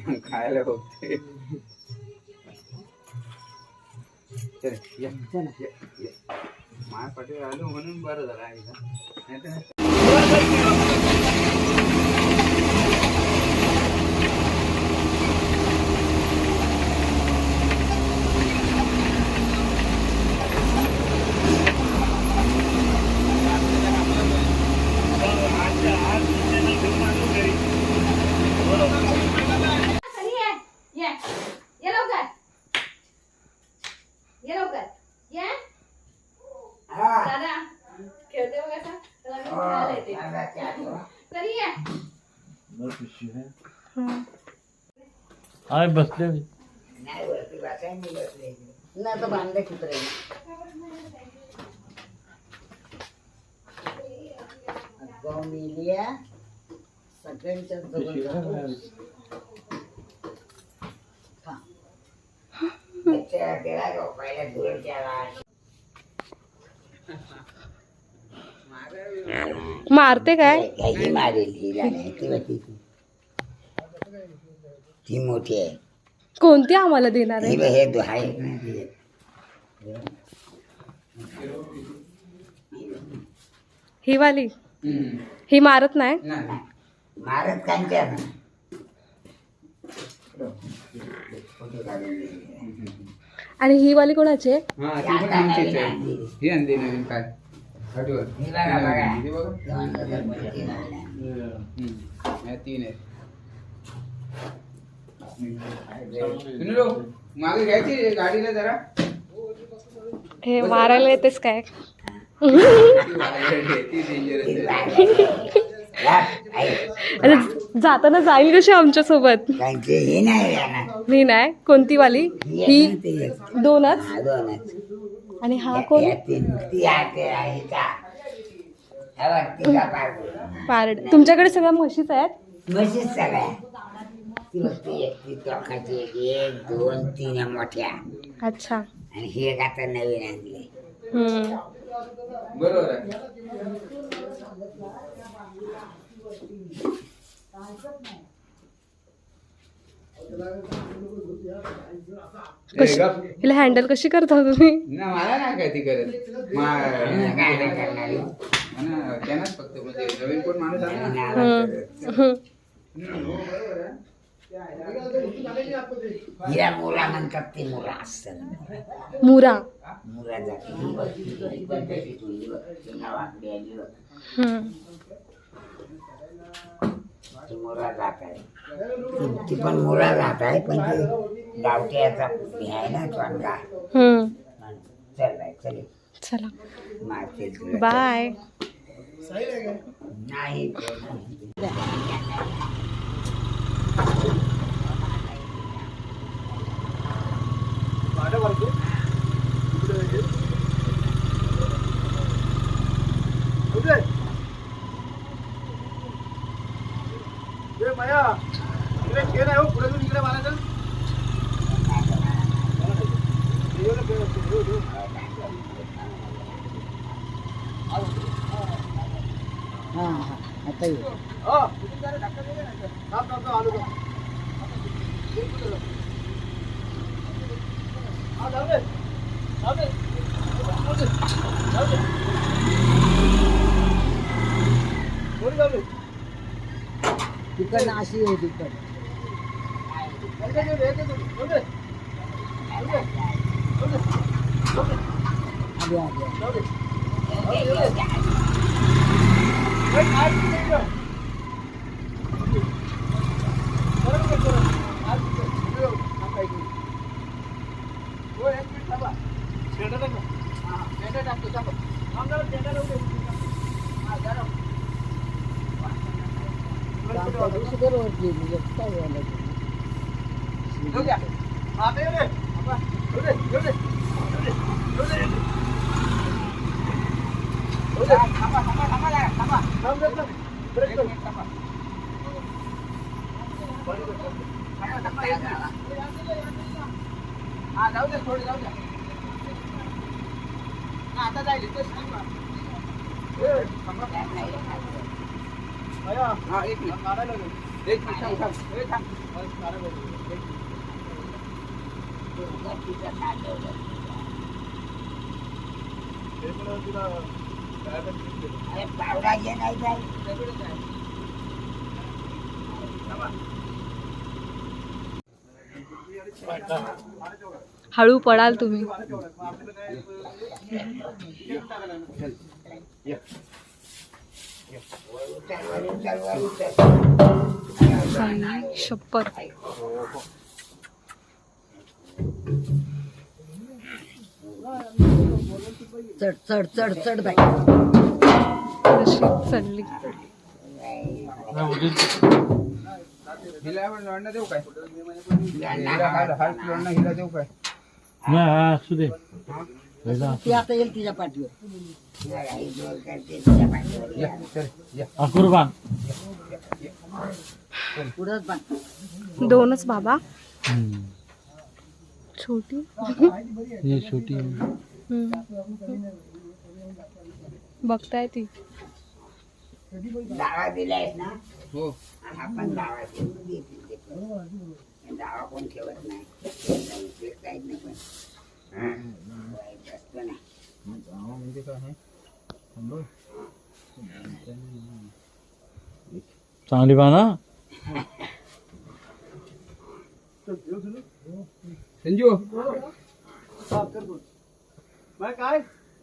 खायला बघते माया पाठी आलो म्हणून बरं झालं नाही का नाहीतर ये ये ये लवकर. ये लवकर. ये. दादा. खेळते बघ आता. त्याला मी खेळायला येते. तरी ये. आय बसले नाही तर बांधले कुत्रे सगळ्यांच्या जवळ जातो. मारते काय काही मारेल नाही ती मोठी आहे कोणती आम्हाला देणार आहे ही बघ, हे दो- आहे ना ती. ही वाली. ही मारत नाही. मारत कांच्या ना फोटो काढून दे. आणि ही वाली कोणाची आहे हा ती पण आमचीच आहे ही आणली नवीन काय आठवण ही बघा, बघा. ही बघा दोन हजार पंचवीस आल्या. हम्म. या तीन आहेत सुनीलो, मागे घ्यायची गाडीला जरा हे मारायला येतेस काय ती आहे, dangerous आहे. आहे. जाताना जाईल कशी आमच्यासोबत कांचे हे नाही जाणार. मी नाही. कोणती वाली ही ती. दोनच? हा, दोनच. आणि हा कोण? या तीन. ती आहे आहे का? हा बघ, पारड. तुमच्याकडे सगळ्या म्हशीच आहेत? म्हशीच सगळ्या ती बघ, ती एक ती टोकाची एक एक दोन तीन या मोठ्या. अच्छा. आणि ही एक आता नवीन आणली. हम्म. बरोबर आहे. कशी. हिला हँडल कशी करता तुम्ही? ना मला नाही काय ती करत. मा- काय नाही करणारी. ना, त्यांनाच फक्त म्हणजे नवीन कोण माणूस हो. हिला मुला म्हणतात ते असतात मुरा. जाती ही बघ, ही पण तशी तुझी बघ, ती मुला जात आहे. ती- पण मुला जात आहे पण ती गावठ्याचा हे आहे ना चोंडा हम्म. चल बाय चल. चला. मारते तुला. बाय. नाही. हा हा आता ये तिकडनं अशी आहे तिकडं आधी आधी त्या दिवशी बरोबर केली एकटा यायला आता जाईल हा एक मिनिट पावडा घे नाही हळू पडाल तुम्ही शपथ चढ चढ चढ चढ बाई. कशी चालली हिला आपण लोणनं देऊ काय? हिला हाल- हाल लोणनं हिला देऊ काय? ती आता येईल तिच्या पाठीवर. पुढंच बांध. दोनच बाबा. छोटी. छोटी. बघताय ती. डावा दिलायस ना? हो. आपण ते पण. डावा कोण ठेवत नाही. काहीच पण म्हणजे काय आहे चांगली पाना संजू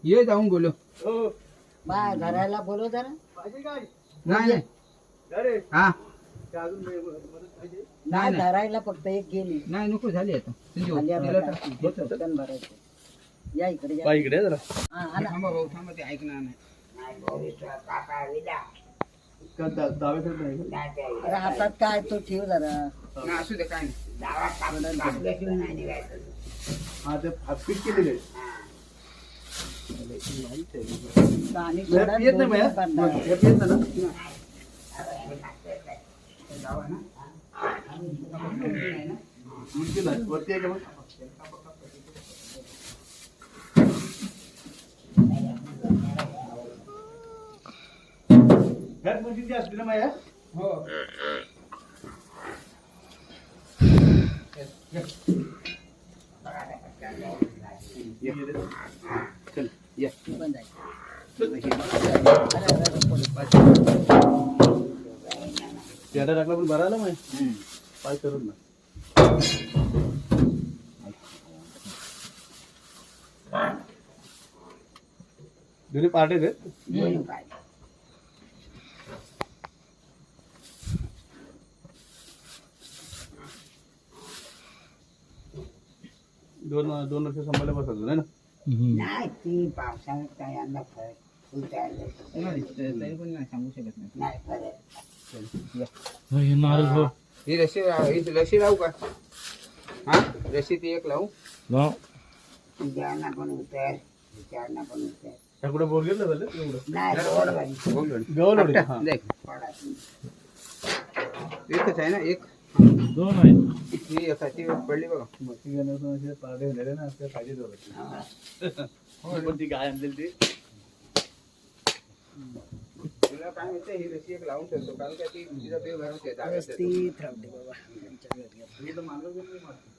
ये जाऊन बोलो बा धरायला बोलो जरा. नाही नाही. हा. नाही धरायला फक्त एक गेली. नाही नको झाली आता. तिला. हे पटकन भरायचं. या इकडे या. इकडे जरा. हा, आला. थांबा भाऊ थांबा ते ऐकणार नाही. नाही, नाही ते अरे हातात काय तो ठेव जरा. नाही, असू दे काय नाही. डावा कापड कापल्याशिवाय नाही निघायचं. आणि थोडा दोन्ही बांधा. हो चल या बंद आहे. पेढा टाकला पण भरायला माहिती. पाय करून ना. दोन्ही पार्टे पाय. दोन दोन वर्ष सांभाळल्या बसायचं नाही ना? नाही ती पावसाळ्यात काय उतरलं. नाही, तरी पण सांगू शकत नाही. नाही. फरक नारळ हो ही रशी ही रशी लावू का? हा? रशी ती एक लावू. लाव. विचारणा पण उतर विचारणा पण उतर. झालं? एवढं. बोल हा. देख. पडा तुम्ही. एकच आहे ना एक? दोन आहेत ही एकाची पडली बघा. ना आपल्या फायदे हा. पण ती गाय आणलेली ती? व्यवस्थित राहू दे बाबा आमच्या घरी. मी तर मागं गेलो नाही मारतो.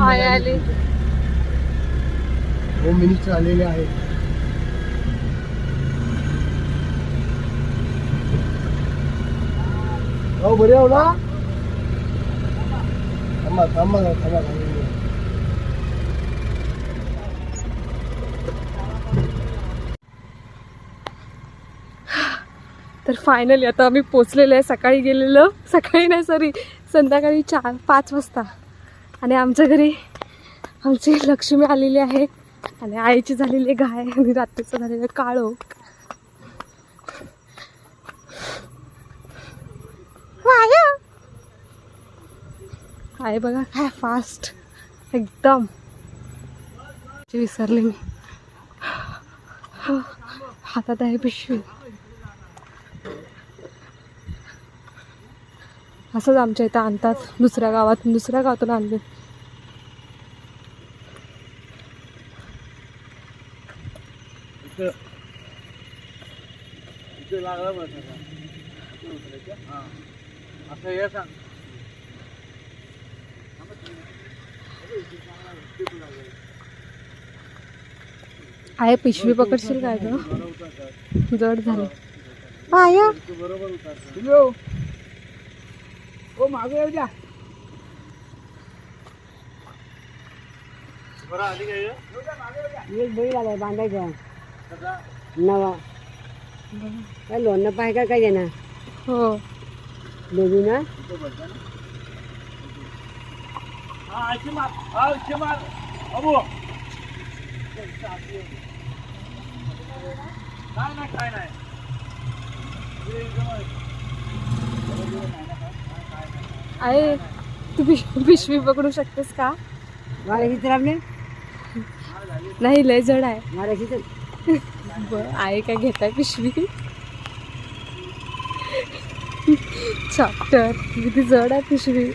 आय आली. होम मिनिस्टर आलेले आहेत. हो बरे हो ना? थांबा थांबा थांबा. तर फायनली आता आम्ही पोचलेलो आहे. सकाळी गेलेलो. सकाळी नाही सॉरी संध्याकाळी चार पाच वाजता. आणि आमच्या घरी आमची लक्ष्मी आलेली आहे. आणि आईची झालेली गाय आणि रात्रीचं झालेलं काळो. आहे बघा काय फास्ट एकदम. विसरले मी. हातात आहे पिशवी. असंच आमच्या इथं आणतात. दुसऱ्या गावातून दुसऱ्या गावातून आणले. उतरायचं. हा. असं हे सांग. आहे पिशवी पकडशील काय ग? जड झालं. पाया तुम्ही हो. हो मागे येऊ द्या. बरं आली काय? एक बैल आलाय बांधायचं. नवा. काय लोणनं पाय का काय ना हो. दोघी ना. काय नाही काय तू पिश- पिशवी पकडू शकतेस का? तर आपले नाही? लय जड आहे. मारायची तर बरं आहे काय घेताय पिशवी? चॉप्टर किती जड आहे पिशवी.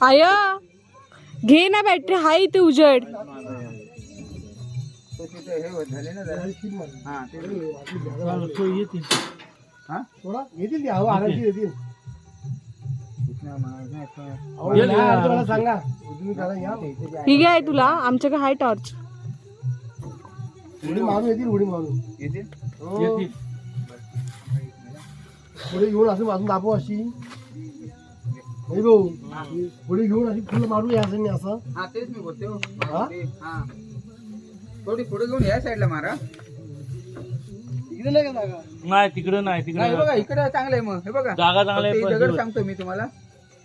आय! घे ना बॅटरी हाय इथे उजड हे. हा, हा? येतील ती हवा आरामशीर येतील मार- सांगा तुम्ही या ही घे आहे तुला आमच्याकडे हाय टॉर्च उडी मारून येतील उडी मारून येतील? हो. पुढे घेऊन असं मारून दाखव अशी नाही भाऊ पुढे घेऊन अशी फुलं मारू या असं हा तेच मी बोलते हो. हा? ते- हा. थोडी पुढे घेऊन या साईडला मारा इकडे नाही का जागा नाही तिकडं नाही तिकडे नाही हे बघा इकडे चांगलं आहे मग हे बघा जागा चांगली आहे, फक्त ही पण दगड सांगतो मी तुम्हाला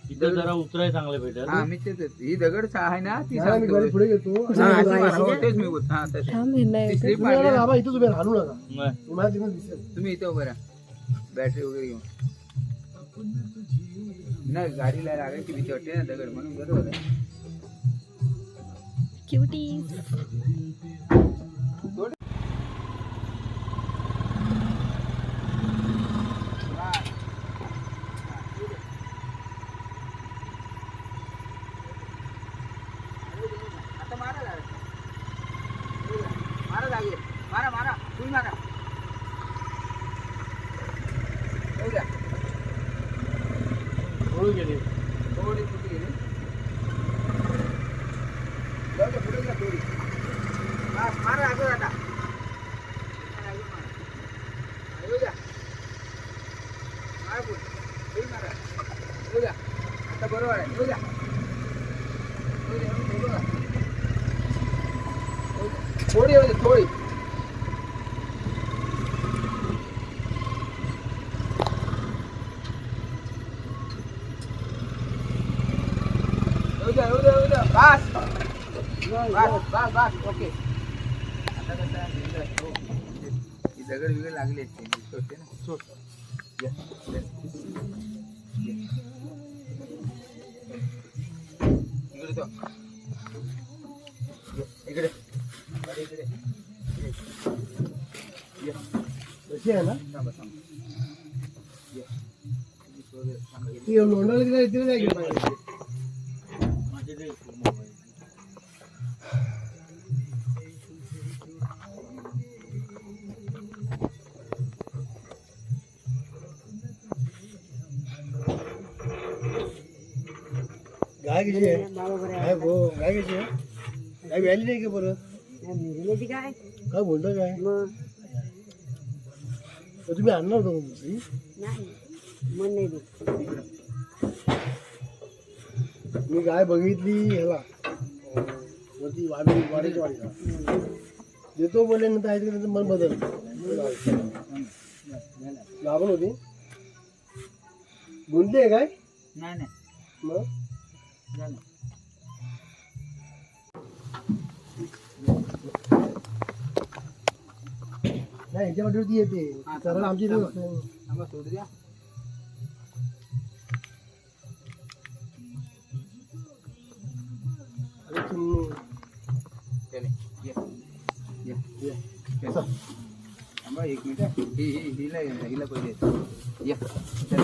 इथं जरा उतराय चांगलं भेटेल हा मी तेच ही दगड सा- आहे ना ती मी सांगतो गाडी पुढे घेतो हा, अशी मारा. हो, तेच मी बोलतो हा तशी. हे ती. स्लिप तुम्ही मारली याला ना. बाबा इथंच उभे राहा, हाणू नका नाही. तुम्हाला तिकडे दिसेल तुम्ही इथे उभे राहा बॅटरी वगैरे घेऊन नाही गाडीला लागायची भीती वाटते ना दगड म्हणून बरोबर आहे आता मारा direct. मारा जागेवर. मारा मारा तुम्ही मारा येऊ द्या पळून गेले थोडी फुटी गेली जाऊ द्या पुढे घ्या थोडी हा, मारा अगोदर आता मारा, अगोदर मारा. हा, येऊ द्या मारा पुढे. पुढे मारा येऊ द्या आता बरोबर आहे येऊ द्या येऊ द्या, येऊ द्या, बघा. येऊ द्या. थोडी येऊ द्या थोडी येऊ द्या येऊ द्या येऊ द्या बस बस बस बस ओके आता कसं आहे, हो, दगड बिगड लागले होते ना इकडे इकडे या. कशी आहे ना थांबा थांबा या. थोडं लोंढाला तिला येते नाही मग? तुम्ही आणणार होता दुसरी नाही मन नाही मी गाय बघितली ह्याला. अं, वरती वाडी वाडीच्या वाडीला देतो बोलले नंतर आहे मन बदल. गाभण होती? गुंतली आहे काय? नाही नाही. मग? नाही ह्याच्या वाटीवरती येते. हा, सरळ आमची इथे असते. थांबा सोडू द्या. अरे चिमणी. चले ये ये ये. चल. थांबा एक मिनिट. ही ही हिला हिला पहिले. ये. चल.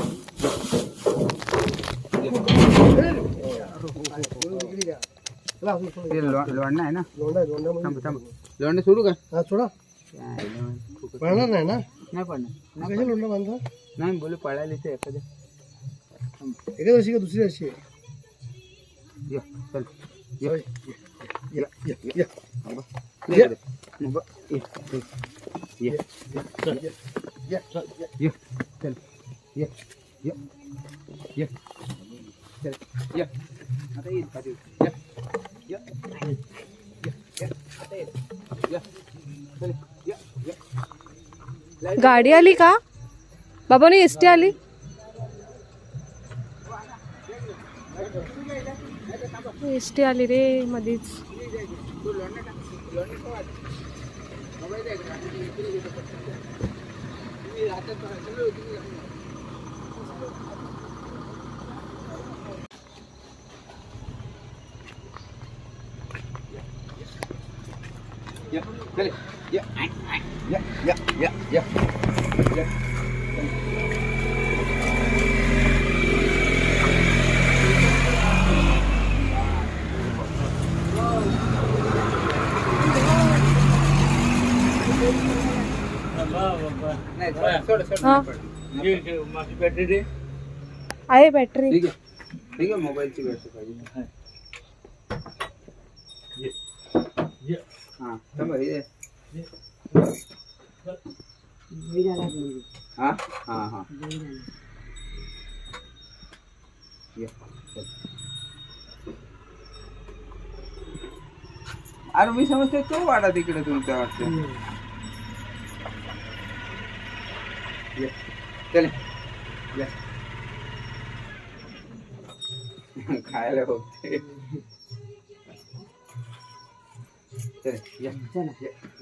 आपण सोडू. ते लो- लोणचं आहे ना? लोंढा आहे, लोंढामध्ये थांब थांब. लोणचं सोडू का? हा सोडा. काय खूपच- पळणार नाही ना? नाही पडणार कशी बांधता पडणार. नाही बोलू पळायला ते एखाद्या एकाच अशी का दुसरी अशी ये चल. ये. या, या, या. ये. ये ये. या, या, या. चल. ये. ये. ये. चल. ये. आता ये खाली. ये. ये. ये. आता चल. ये. ये. गाडी आली का? बाबाने एस टी आली? एस टी आली रे मध्येच तू लोणचं टाक लोणचं खाऊ आता. मोबाईल द्या इकडे. आणि इकडे घेतो पटकन. तुम्ही राहतात बघा. सगळे तुम्ही जाऊन या. या, चले. या, या, या. आहे बॅटरी। ठीक आहे ठीक आहे मोबाईलची बॅटरी पाहिजे हा। थांबा हे? हा हा. हा ये, चल. अरे मी समजते तो वाडा तिकडे तुमचा वाटतं. ये, चल. ये. खायला बघते. चल. ये,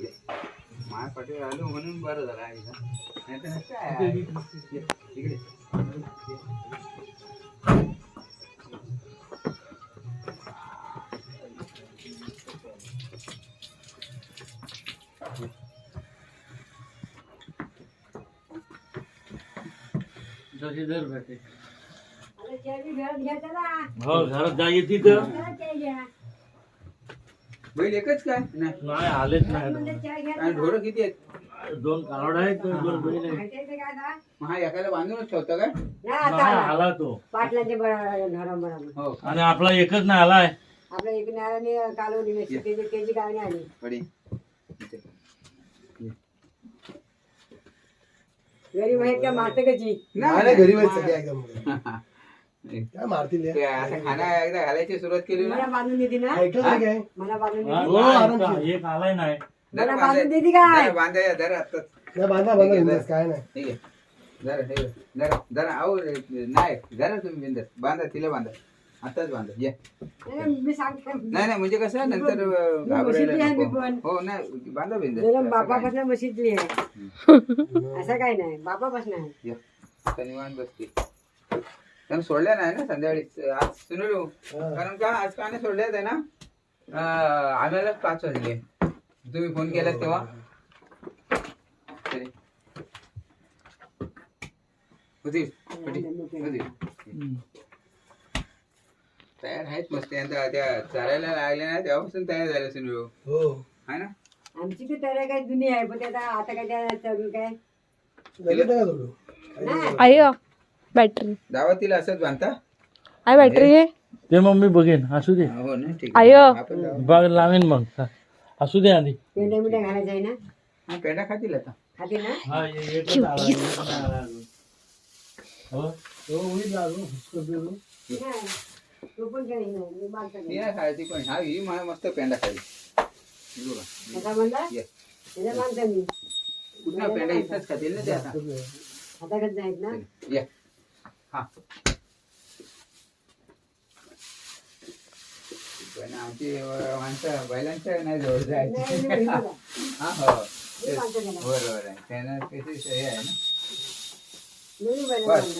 ये. माझ्या पाठीवर आलो म्हणून बरं झालं नाही तर काय? इकडे हो घरात जाय तिथं. बैल एकच काय? नाही. नाही आलेच नाही आणि ढोरं किती आहेत? दोन कावड आहेत दोन बैल आहेत. मग हा एकाला बांधूनच ठेवता काय? नाही आला तो. पाटलांचे बरोबर हो. आणि आपला एकच नाही आलाय. आपल्या एक नाराने कालवली त्याची गाणी आली. बडी घरी माहीत का मारते कशी नाही. नाही, घरी सगळे. एकदम काय मारतील या? ते आता खाना एकदा घालायची सुरुवात केली मला ना बांधून देते ना ऐकलं नाही काय मला बांधून हा, देते हो, आरामशीर. नाही, एक आलाय नाही. जरा मला बांधाय- बांधून देते काय? जरा बांधाय जरा आत्ताच नाही बांधा बांधा बिंदास काय नाही. ठीक आहे. जरा हे जरा जरा अहो नाही जरा तुम्ही बिंदस. बांधा तिला बांधा. आताच बांधा ये. नाही, मी सांगते. नाही नाही म्हणजे कसं नंतर अं, मी घाबरायला बसली आहे मी नको. पण. हो नाही बांधा बिंदस जरा असं काय बापापासून मशीतली आहे. असं काय नाही बापापासून आहे. नाही. ये. आता निवांत बसते. त्यांना सोडल्या नाही ना संध्याकाळी. आज सुनू कारण का आज का नाही सोडल्या आहे ना आम्हाला पाच वाजले. तुम्ही फोन केला तेव्हा. होती तयार आहेत मस्त. त्या चालायला लागल्या ना तेव्हापासून तयार झाले ह्यो. हो. है ना? आमची तर तयार काय जुनी आहे पण आता काय काय? आई बॅटरी दावा तिला असंच बांधता आई बॅटरी आहे ते मग मी बघेन असू दे हो ना ठीक आय. आपण जाऊ. बघ लावेन मग. असू दे आधी पेंड्या घालायचं आहे ना हा, पेंडा खातील आता खाते ना हा, ये- ये पण आला, ये पण आला अजून. हो? हो होईल ना अजून स्कॉर्पिओ. नाही. तो पण काही नाही मी बांधतो ती नाही खायची पण हा ही मला मस्त पेंडा. आता म्हणला बांधतो मी कुठला पेंडा इथंच खातील ना ते आता हाताकडे जायत ना ये हा. पण आमची माणसं बैलांच्या नाही जवळ जायची. हा हो. बरोबर आहे. त्यांना त्याची हे आहे ना? बस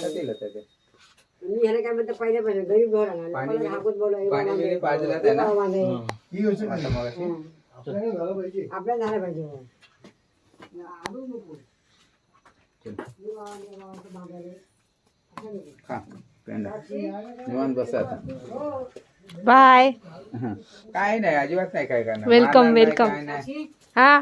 काय पाहिजे गरीब घर आणला पाणी. पाजलं त्याला? हं. गोष्ट. मग झालं पाहिजे. आपल्याला झालं पाहिजे. खा पेंडा. निवांत बसा आता. बाय. काय नाही अजिबात नाही काय करणार. Welcome, मारणार नाही, welcome. काय नाही. अशी हा.